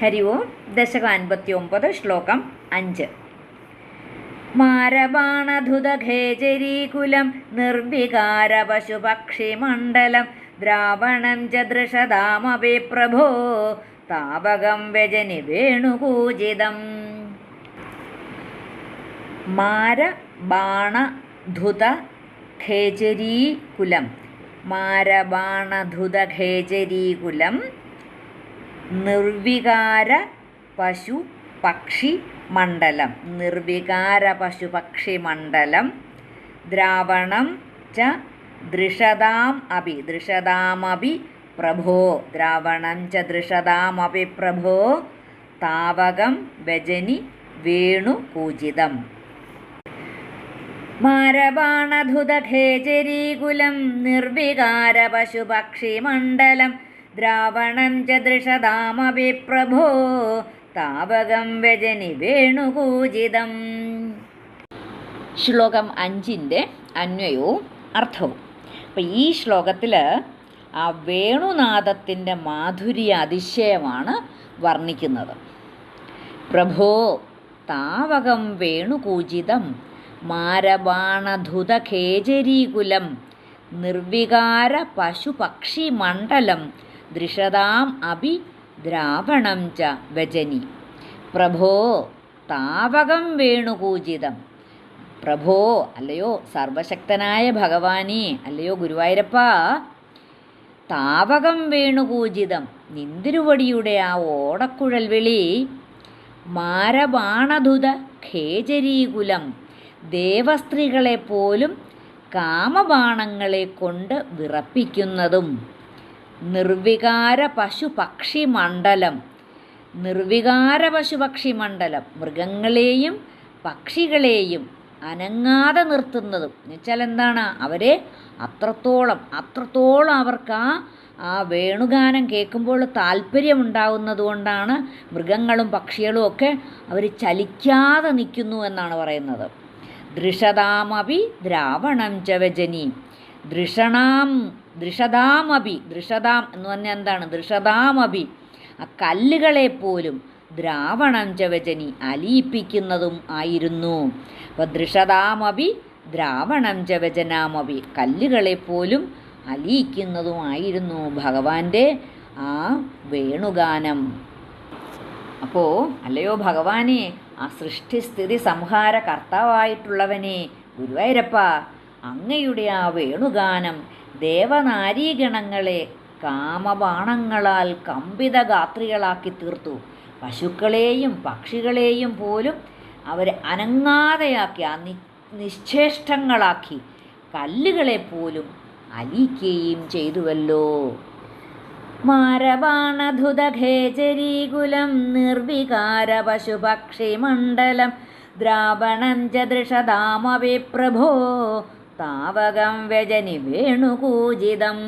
ഹരി ഓം ദശകം അൻപത്തി ഒമ്പത് ശ്ലോകം അഞ്ച്. മാരബാണധുതഖേചരീകുലം നിർവികാര പശുപക്ഷിമണ്ഡലം ദ്രാവണം ച ദൃശതാമപി പ്രഭോ താപകം വ്യജനി വേണുപൂജിതം. മാരബാണധുത ഖേചരീകുലം മാരബാണധുത ഖേചരീകുലം നിർവികാര പശു പക്ഷി മണ്ഡലം. നിർവികാര പശു പക്ഷി മണ്ഡലം. ദ്രാവണം ച ദൃഷതാം അപി ദൃഷതാമഭി പ്രഭോ. ദ്രാവണം ച ദൃഷതാമഭി പ്രഭോ. താവകം വ്യജനി വേണു പൂജിതം. മാരബാണധുതഖേചരീകുലം നിർവികാര പശുപക്ഷിമണ്ഡലം ദ്രാവണം ച ദൃശതാമപി പ്രഭോ താവകം വ്യജനി വേണുപൂജിതം. ശ്ലോകം അഞ്ചിന്റെ അന്വയവും അർത്ഥവും. അപ്പം ഈ ശ്ലോകത്തിൽ ആ വേണുനാഥത്തിന്റെ മാധുര്യ അതിശയമാണ് വർണിക്കുന്നത്. പ്രഭോ താവകം വേണുകൂജിതം മാരബാണധുതഖേചരീകുലം നിർവികാര പശുപക്ഷിമണ്ഡലം ദൃശതാം അഭി ദ്രാവണം ച വജനി പ്രഭോ താവകം വേണുകൂജിതം പ്രഭോ അല്ലയോ സർവശക്തനായ ഭഗവാനെ അല്ലയോ ഗുരുവായൂരപ്പ താവകം വേണുകൂജിതം നിന്തിരുവടിയുടെ ആ ഓടക്കുഴൽ വിളി മാരബാണധുത ഖേചരീകുലം ദേവസ്ത്രീകളെപ്പോലും കാമബാണങ്ങളെ കൊണ്ട് വിറപ്പിക്കുന്നതും. നിർവികാര പശുപക്ഷി മണ്ഡലം. നിർവികാര പശുപക്ഷി മണ്ഡലം. മൃഗങ്ങളെയും പക്ഷികളെയും അനങ്ങാതെ നിർത്തുന്നതും. എന്നുവെച്ചാൽ എന്താണ്? അവരെ അത്രത്തോളം അത്രത്തോളം അവർക്ക് ആ ആ വേണുഗാനം കേൾക്കുമ്പോൾ താല്പര്യമുണ്ടാകുന്നത് കൊണ്ടാണ് മൃഗങ്ങളും പക്ഷികളും ഒക്കെ അവർ ചലിക്കാതെ നിൽക്കുന്നു എന്നാണ് പറയുന്നത്. ദൃഷതാമപി ദ്രാവണം ചവജനി ദൃഷണാം ദൃഷതാമപി ദൃഷതാം എന്ന് പറഞ്ഞാൽ എന്താണ്? ദൃഷതാമപി ആ കല്ലുകളെ പോലും ദ്രാവണം ചവചനി അലിയിപ്പിക്കുന്നതും ആയിരുന്നു. അപ്പോൾ ദൃഷതാമപി ദ്രാവണം ചവജനാമപി കല്ലുകളെപ്പോലും അലിയിക്കുന്നതുമായിരുന്നു ഭഗവാന്റെ ആ വേണുഗാനം. അപ്പോൾ അല്ലയോ ഭഗവാനെ ആ സൃഷ്ടിസ്ഥിതി സംഹാര കർത്താവായിട്ടുള്ളവനെ ഗുരുവായൂരപ്പ അങ്ങയുടെ ആ വേണുഗാനം ദേവനാരീഗണങ്ങളെ കാമബാണങ്ങളാൽ കമ്പിതഗാത്രികളാക്കി തീർത്തു. പശുക്കളെയും പക്ഷികളെയും പോലും അവരെ അനങ്ങാതെയാക്കി ആ നിശ്ചേഷ്ടങ്ങളാക്കി കല്ലുകളെ പോലും അലിക്കുകയും ചെയ്തുവല്ലോ. മാരബാണധുതഖേചരീകുലം നിർവികാര പശുപക്ഷിമണ്ഡലം ദ്രാവണം ച പ്രഭോ താവകം വ്യജനി വേണുകൂജിതം